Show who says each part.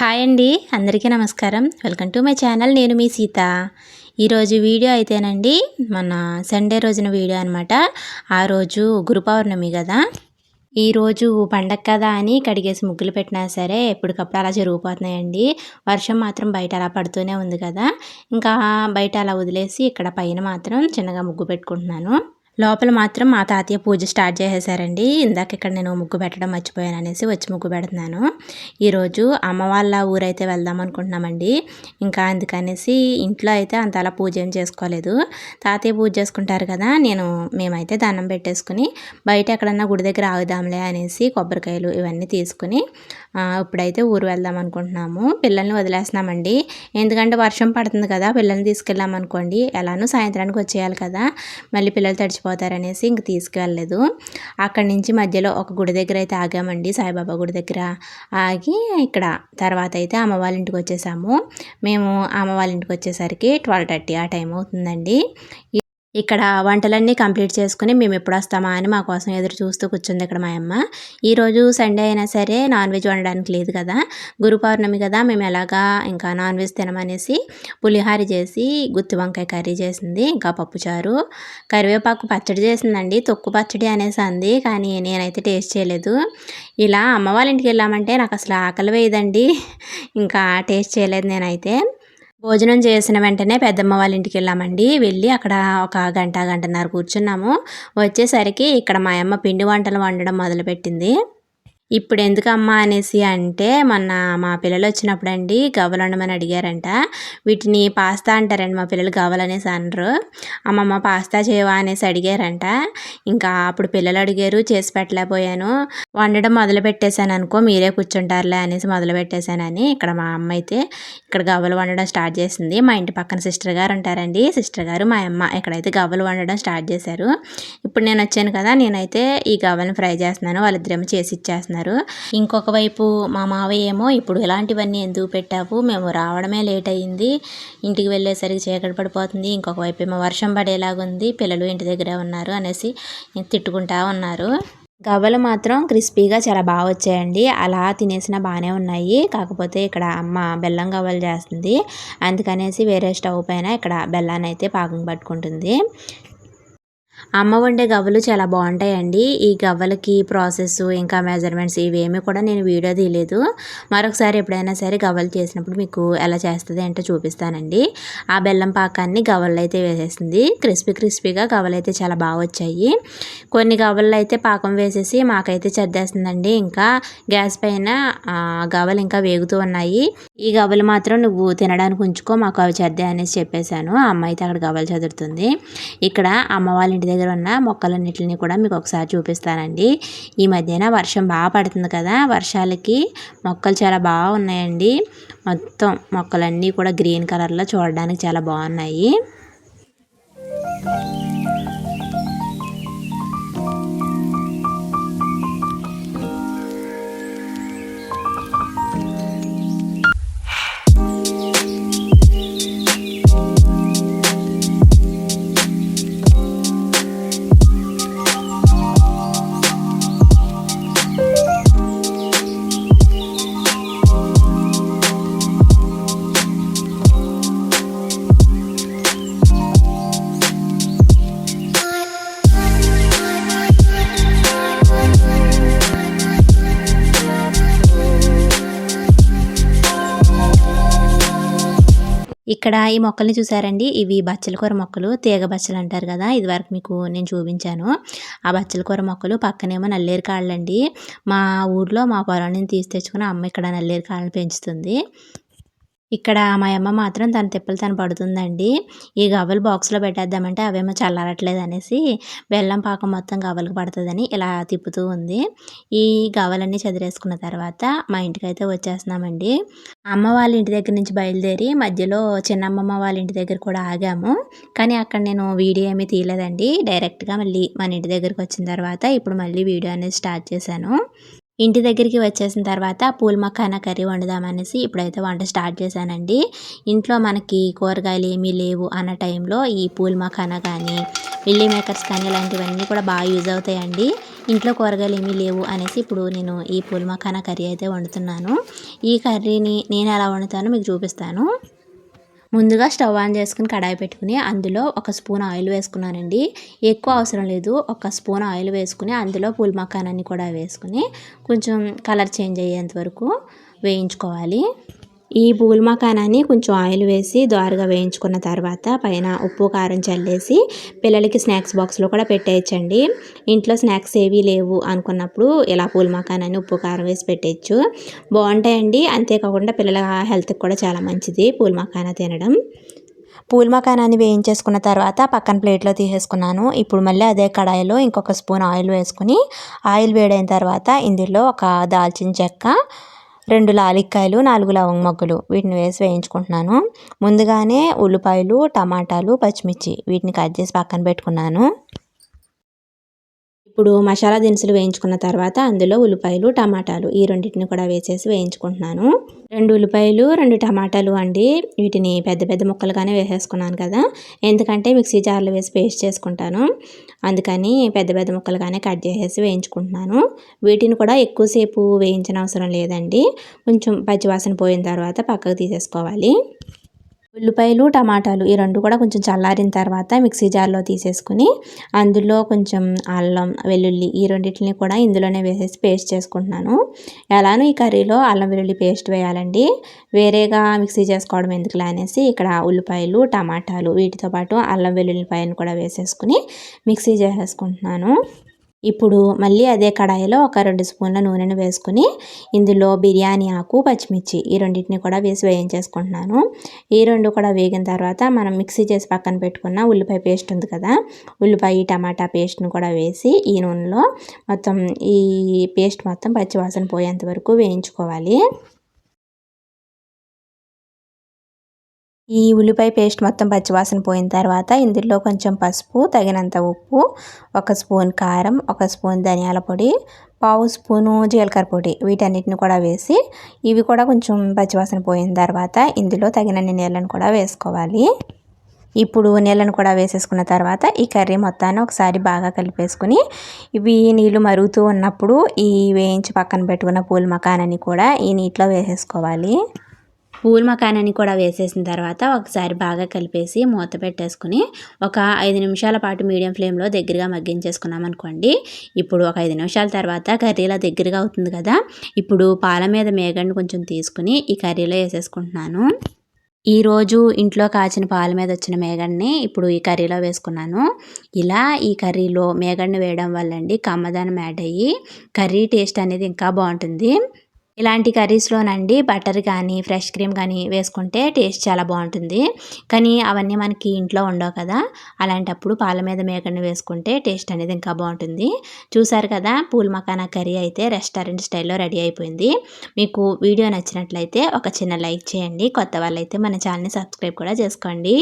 Speaker 1: Hi అండి. అందరికీ నమస్కారం. Welcome to my channel. నేను మీ సీత. ఈరోజు వీడియో అయితేనండి మన సండే రోజున వీడియో అనమాట ఆ రోజు గురు పౌర్ణమి కదా. ఈరోజు పండగ కదా అని కడిగేసి ముగ్గులు పెట్టినా సరే ఎప్పటికప్పుడు అలా జరిగిపోతున్నాయండి. వర్షం మాత్రం బయట అలా పడుతూనే ఉంది కదా. ఇంకా బయట అలా వదిలేసి ఇక్కడ పైన మాత్రం చిన్నగా ముగ్గు పెట్టుకుంటున్నాను. లోపల మాత్రం మా తాతయ్య పూజ స్టార్ట్ చేసేసారండి. ఇందాక ఇక్కడ నేను ముగ్గు పెట్టడం మర్చిపోయాను అనేసి వచ్చి ముగ్గు పెడుతున్నాను. ఈరోజు అమ్మ వాళ్ళ ఊరైతే వెళ్దాం అనుకుంటున్నామండి. ఇంకా అందుకనేసి ఇంట్లో అయితే అంత అలా పూజ ఏం చేసుకోలేదు. తాతయ్య పూజ చేసుకుంటారు కదా నేను మేమైతే దండం పెట్టేసుకుని బయట ఎక్కడన్నా గుడి దగ్గర ఆగుదాంలే అనేసి కొబ్బరికాయలు ఇవన్నీ తీసుకుని ఇప్పుడైతే ఊరు వెళ్దాం అనుకుంటున్నాము. పిల్లల్ని వదిలేస్తున్నామండి. ఎందుకంటే వర్షం పడుతుంది కదా పిల్లల్ని తీసుకెళ్ళామనుకోండి ఎలానో సాయంత్రానికి వచ్చేయాలి కదా. మళ్ళీ పిల్లలు తడిచిపో మర్చిపోతారనేసి ఇంక తీసుకెళ్ళలేదు. అక్కడి నుంచి మధ్యలో ఒక గుడి దగ్గర అయితే ఆగామండి సాయిబాబా గుడి దగ్గర. ఆగి ఇక్కడ తర్వాత అయితే అమ్మ వాళ్ళ ఇంటికి వచ్చేసాము. మేము అమ్మ వాళ్ళ ఇంటికి వచ్చేసరికి ట్వెల్వ్ థర్టీ ఆ టైం అవుతుందండి. ఇక్కడ వంటలన్నీ కంప్లీట్ చేసుకుని మేము ఎప్పుడు వస్తామా అని మా కోసం ఎదురు చూస్తూ కూర్చుంది ఇక్కడ మా అమ్మ. ఈరోజు సండే అయినా సరే నాన్ వెజ్ వండడానికి లేదు కదా. గురు పౌర్ణమి కదా మేము ఎలాగా ఇంకా నాన్ వెజ్ తినమనేసి పులిహార చేసి గుత్తి వంకాయ కర్రీ చేసింది ఇంకా పప్పుచారు కరివేపాకు పచ్చడి చేసిందండి తొక్కు పచ్చడి అనేసి అంది కానీ నేనైతే టేస్ట్ చేయలేదు. ఇలా అమ్మ వాళ్ళ ఇంటికి వెళ్ళామంటే నాకు అసలు ఆకలి వేయదండి. ఇంకా టేస్ట్ చేయలేదు నేనైతే. భోజనం చేసిన వెంటనే పెద్దమ్మ వాళ్ళ ఇంటికి వెళ్ళామండి. వెళ్ళి అక్కడ ఒక గంట గంటన్నర కూర్చున్నాము. వచ్చేసరికి ఇక్కడ మా అమ్మ పిండి వంటలు వండడం మొదలుపెట్టింది. ఇప్పుడు ఎందుకమ్మా అనేసి అంటే మొన్న మా పిల్లలు వచ్చినప్పుడు అండి గవ్వలు వండమని అడిగారంట. వీటిని పాస్తా అంటారండి మా పిల్లలు గవ్వలనేసి అనరు. అమ్మమ్మ పాస్తా చేయవా అనేసి అడిగారంట. ఇంకా అప్పుడు పిల్లలు అడిగారు చేసి పెట్టలేకపోయాను. వండడం మొదలు పెట్టేశాను అనుకో మీరే కూర్చుంటారులే అనేసి మొదలు పెట్టేశానని ఇక్కడ మా అమ్మ అయితే ఇక్కడ గవ్వలు వండడం స్టార్ట్ చేసింది. మా ఇంటి పక్కన సిస్టర్ గారు ఉంటారండి. సిస్టర్ గారు మా అమ్మ ఇక్కడైతే గవ్వలు వండడం స్టార్ట్ చేశారు. ఇప్పుడు నేను వచ్చాను కదా నేనైతే ఈ గవ్వలను ఫ్రై చేస్తున్నాను. వాళ్ళిద్దరేమో చేసి ఇచ్చేస్తున్నారు. అన్నారు ఇంకొక వైపు మా మావయ్య ఏమో ఇప్పుడు ఇలాంటివన్నీ ఎందుకు పెట్టావు? మేము రావడమే లేట్ అయ్యింది ఇంటికి వెళ్ళేసరికి చీకటి పడిపోతుంది. ఇంకొక వైపు ఏమో వర్షం పడేలాగుంది పిల్లలు ఇంటి దగ్గరే ఉన్నారు అనేసి తిట్టుకుంటా ఉన్నారు. గవ్వలు మాత్రం క్రిస్పీగా చాలా బాగా వచ్చాయండి. అలా తినేసిన బాగానే ఉన్నాయి. కాకపోతే ఇక్కడ అమ్మ బెల్లం గవ్వలు చేస్తుంది. అందుకనేసి వేరే స్టవ్ పైన ఇక్కడ బెల్లాన్ని అయితే పాకం పట్టుకుంటుంది. అమ్మ వండే గవ్వలు చాలా బాగుంటాయండి. ఈ గవ్వలకి ప్రాసెస్ ఇంకా మెజర్మెంట్స్ ఇవేమీ కూడా నేను వీడియో తీయలేదు. మరొకసారి ఎప్పుడైనా సరే గవ్వలు చేసినప్పుడు మీకు ఎలా చేస్తుంది అంటే చూపిస్తానండి. ఆ బెల్లం పాకాన్ని గవ్వలు అయితే వేసేసింది. క్రిస్పీ క్రిస్పీగా గవ్వలు అయితే చాలా బాగా వచ్చాయి. కొన్ని గవ్వలు అయితే పాకం వేసేసి మాకైతే చెద్దేస్తుందండి ఇంకా గ్యాస్ పైన గవ్వలు ఇంకా వేగుతూ ఉన్నాయి. ఈ గవ్వలు మాత్రం నువ్వు తినడానికి ఉంచుకో మాకు అవి చెద్దే అనేసి చెప్పేశాను. ఆ అమ్మ అయితే అక్కడ గవ్వలు చదువుతుంది ఇక్కడ అమ్మ వాళ్ళ ఇంటి దగ్గర ఉన్న మొక్కలన్నిటిని కూడా మీకు ఒకసారి చూపిస్తానండి. ఈ మధ్యన వర్షం బాగా పడుతుంది కదా వర్షాలకి మొక్కలు చాలా బాగా ఉన్నాయండి. మొత్తం మొక్కలన్నీ కూడా గ్రీన్ కలర్లో చూడడానికి చాలా బాగున్నాయి. ఇక్కడ ఈ మొక్కల్ని చూసారండి? ఇవి బచ్చల కూర మొక్కలు. తీగ బచ్చలు అంటారు కదా? ఇది వరకు మీకు నేను చూపించాను. ఆ బచ్చల కూర మొక్కలు పక్కనేమో నల్లేరు కాళ్ళండి. మా ఊర్లో మా పొలం నుంచి తీసి తెచ్చుకుని అమ్మ ఇక్కడ నల్లేరు కాళ్ళని పెంచుతుంది. ఇక్కడ మా అమ్మ మాత్రం తన తిప్పలు తను పడుతుందండి. ఈ గవ్వలు బాక్స్లో పెట్టేద్దామంటే అవేమో చల్లారట్లేదు అనేసి బెల్లం పాకం మొత్తం గవ్వలకు పడుతుందని ఇలా తిప్పుతూ ఉంది. ఈ గవ్వలన్నీ చదిరేసుకున్న తర్వాత మా ఇంటికి అయితే వచ్చేస్తున్నామండి. అమ్మ వాళ్ళ ఇంటి దగ్గర నుంచి బయలుదేరి మధ్యలో చిన్నమ్మమ్మ వాళ్ళ ఇంటి దగ్గర కూడా ఆగాము. కానీ అక్కడ నేను వీడియో ఏమీ తీయలేదండి. డైరెక్ట్గా మళ్ళీ మన ఇంటి దగ్గరికి వచ్చిన తర్వాత ఇప్పుడు మళ్ళీ వీడియో అనేది స్టార్ట్ చేశాను. ఇంటి దగ్గరికి వచ్చేసిన తర్వాత పూల్ మక్కాన కర్రీ వండుదామనేసి ఇప్పుడైతే వంట స్టార్ట్ చేశానండి. ఇంట్లో మనకి కూరగాయలు ఏమీ లేవు అన్న టైంలో ఈ పూల్ మఖానా కానీ మిల్లీ మేకర్స్ కానీ ఇలాంటివన్నీ కూడా బాగా యూజ్ అవుతాయండి. ఇంట్లో కూరగాయలు ఏమీ లేవు అనేసి ఇప్పుడు నేను ఈ పూల్ మఖానా కర్రీ అయితే వండుతున్నాను. ఈ కర్రీని నేను ఎలా వండుతానో మీకు చూపిస్తాను. ముందుగా స్టవ్ ఆన్ చేసుకుని కడాయి పెట్టుకుని అందులో ఒక స్పూన్ ఆయిల్ వేసుకున్నానండి. ఎక్కువ అవసరం లేదు. ఒక స్పూన్ ఆయిల్ వేసుకుని అందులో పూల్ మకానాన్ని కూడా వేసుకుని కొంచెం కలర్ చేంజ్ అయ్యేంత వరకు వేయించుకోవాలి. ఈ పూల్ మకానాన్ని కొంచెం ఆయిల్ వేసి దోరగా వేయించుకున్న తర్వాత పైన ఉప్పు కారం చల్లేసి పిల్లలకి స్నాక్స్ బాక్స్లో కూడా పెట్టేయచ్చండి. ఇంట్లో స్నాక్స్ ఏవీ లేవు అనుకున్నప్పుడు ఇలా పూల్ మకానాన్ని ఉప్పు కారం వేసి పెట్టేయచ్చు. బాగుంటాయండి. అంతేకాకుండా పిల్లల హెల్త్కి కూడా చాలా మంచిది పూల్ మకానా తినడం. పూల్ మకానాన్ని వేయించేసుకున్న తర్వాత పక్కన ప్లేట్లో తీసేసుకున్నాను. ఇప్పుడు మళ్ళీ అదే కడాయిలో ఇంకొక స్పూన్ ఆయిల్ వేసుకుని ఆయిల్ వేడైన తర్వాత ఇందులో ఒక దాల్చిన చెక్క రెండు లాలిక్కాయలు నాలుగు లవంగ మొగ్గలు. వీటిని వేసి వేయించుకుంటున్నాను. ముందుగానే ఉల్లిపాయలు టమాటాలు పచ్చిమిర్చి వీటిని కట్ చేసి పక్కన పెట్టుకున్నాను. ఇప్పుడు మసాలా దినుసులు వేయించుకున్న తర్వాత అందులో ఉల్లిపాయలు టమాటాలు ఈ రెండింటిని కూడా వేసేసి వేయించుకుంటున్నాను. రెండు ఉల్లిపాయలు రెండు టమాటాలు అండి. వీటిని పెద్ద పెద్ద ముక్కలుగానే వేసేసుకున్నాను కదా. ఎందుకంటే మిక్సీ జార్లో వేసి పేస్ట్ చేసుకుంటాను. అందుకని పెద్ద పెద్ద ముక్కలుగానే కట్ చేసేసి వేయించుకుంటున్నాను. వీటిని కూడా ఎక్కువసేపు వేయించిన అవసరం లేదండి. కొంచెం పచ్చివాసన పోయిన తర్వాత పక్కకు తీసేసుకోవాలి. ఉల్లిపాయలు టమాటాలు ఈ రెండు కూడా కొంచెం చల్లారిన తర్వాత మిక్సీ జార్లో తీసేసుకుని అందులో కొంచెం అల్లం వెల్లుల్లి ఈ రెండింటిని కూడా ఇందులోనే వేసేసి పేస్ట్ చేసుకుంటున్నాను. ఎలానో ఈ కర్రీలో అల్లం వెల్లుల్లి పేస్ట్ వేయాలండి. వేరేగా మిక్సీ చేసుకోవడం ఎందుకులే అనేసి ఇక్కడ ఉల్లిపాయలు టమాటాలు వీటితో పాటు అల్లం వెల్లుల్లి పైన కూడా వేసేసుకుని మిక్సీ చేసేసుకుంటున్నాను. ఇప్పుడు మళ్ళీ అదే కడాయిలో ఒక రెండు స్పూన్ల నూనెను వేసుకుని ఇందులో బిర్యానీ ఆకు పచ్చిమిర్చి ఈ రెండింటిని కూడా వేసి వేయించేసుకుంటున్నాను. ఈ రెండు కూడా వేగిన తర్వాత మనం మిక్సీ చేసి పక్కన పెట్టుకున్న ఉల్లిపాయ పేస్ట్ ఉంది కదా ఉల్లిపాయ టమాటా పేస్ట్ను కూడా వేసి ఈ నూనెలో మొత్తం ఈ పేస్ట్ మొత్తం పచ్చివాసన పోయేంత వరకు వేయించుకోవాలి. ఈ ఉల్లిపాయ పేస్ట్ మొత్తం పచ్చివాసన పోయిన తర్వాత ఇందులో కొంచెం పసుపు తగినంత ఉప్పు ఒక స్పూన్ కారం ఒక స్పూన్ ధనియాల పొడి పావు స్పూను జీలకర్ర పొడి వీటన్నిటిని కూడా వేసి ఇవి కూడా కొంచెం పచ్చివాసన పోయిన తర్వాత ఇందులో తగినన్ని నీళ్ళను కూడా వేసుకోవాలి. ఇప్పుడు నీళ్ళను కూడా వేసేసుకున్న తర్వాత ఈ కర్రీ మొత్తాన్ని ఒకసారి బాగా కలిపేసుకుని ఇవి నీళ్ళు మరుగుతూ ఉన్నప్పుడు ఈ వేయించి పక్కన పెట్టుకున్న పూల మకానని కూడా ఈ నీటిలో వేసేసుకోవాలి. పూల్ మకానాన్ని కూడా వేసేసిన తర్వాత ఒకసారి బాగా కలిపేసి మూత పెట్టేసుకుని ఒక ఐదు నిమిషాల పాటు మీడియం ఫ్లేమ్లో దగ్గరగా మగ్గించేసుకున్నాం అనుకోండి. ఇప్పుడు ఒక ఐదు నిమిషాల తర్వాత కర్రీలో దగ్గరగా అవుతుంది కదా. ఇప్పుడు పాల మీద మేగండి కొంచెం తీసుకుని ఈ కర్రీలో వేసేసుకుంటున్నాను. ఈరోజు ఇంట్లో కాచిన పాల మీద వచ్చిన మేగడ్ని ఇప్పుడు ఈ కర్రీలో వేసుకున్నాను. ఇలా ఈ కర్రీలో మేగడ్ని వేయడం వల్ల అండి కమ్మదానం యాడ్ అయ్యి కర్రీ టేస్ట్ అనేది ఇంకా బాగుంటుంది. ఇలాంటి కర్రీస్లోనండి బటర్ కానీ ఫ్రెష్ క్రీమ్ కానీ వేసుకుంటే టేస్ట్ చాలా బాగుంటుంది. కానీ అవన్నీ మనకి ఇంట్లో ఉండవు కదా. అలాంటప్పుడు పాల మీద మేకని వేసుకుంటే టేస్ట్ అనేది ఇంకా బాగుంటుంది. చూసారు కదా పూల్ మకానా కర్రీ అయితే రెస్టారెంట్ స్టైల్లో రెడీ అయిపోయింది. మీకు వీడియో నచ్చినట్లయితే ఒక చిన్న లైక్ చేయండి. కొత్త వాళ్ళైతే మన ఛానల్ని సబ్స్క్రైబ్ కూడా చేసుకోండి.